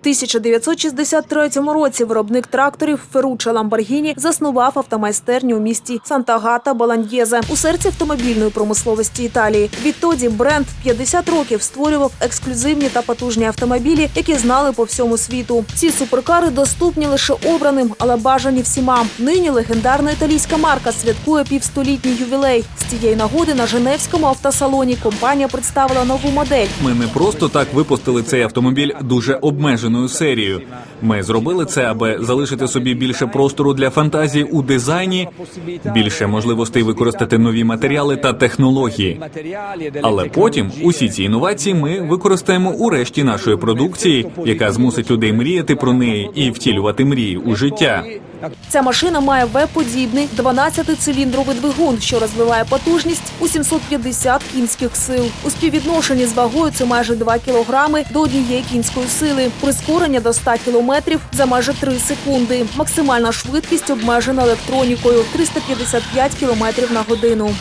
1963 році виробник тракторів Ферруччо Ламборгіні заснував автомайстерню у місті Сантагата Баланьєзе у серці автомобільної промисловості Італії. Відтоді бренд 50 років створював ексклюзивні та потужні автомобілі, які знали по всьому світу. Ці суперкари доступні лише обраним, але бажані всіма. Нині легендарна італійська марка святкує півстолітній ювілей. З цієї нагоди на Женевському автосалоні компанія представила нову модель. Ми не просто так випустили цей автомобіль дуже обмеженою серією. Ми зробили це, аби залишити собі більше простору для фантазії у дизайні, більше можливостей використати нові матеріали та технології. Але потім усі ці інновації ми використаємо у решті нашої продукції, яка змусить людей мріяти про неї і втілювати мрії у життя. Ця машина має В-подібний 12-циліндровий двигун, що розвиває потужність у 750 кінських сил. У співвідношенні з вагою це майже 2 кілограми до однієї кінської сили. Прискорення до 100 кілометрів за майже 3 секунди. Максимальна швидкість обмежена електронікою 355 кілометрів на годину.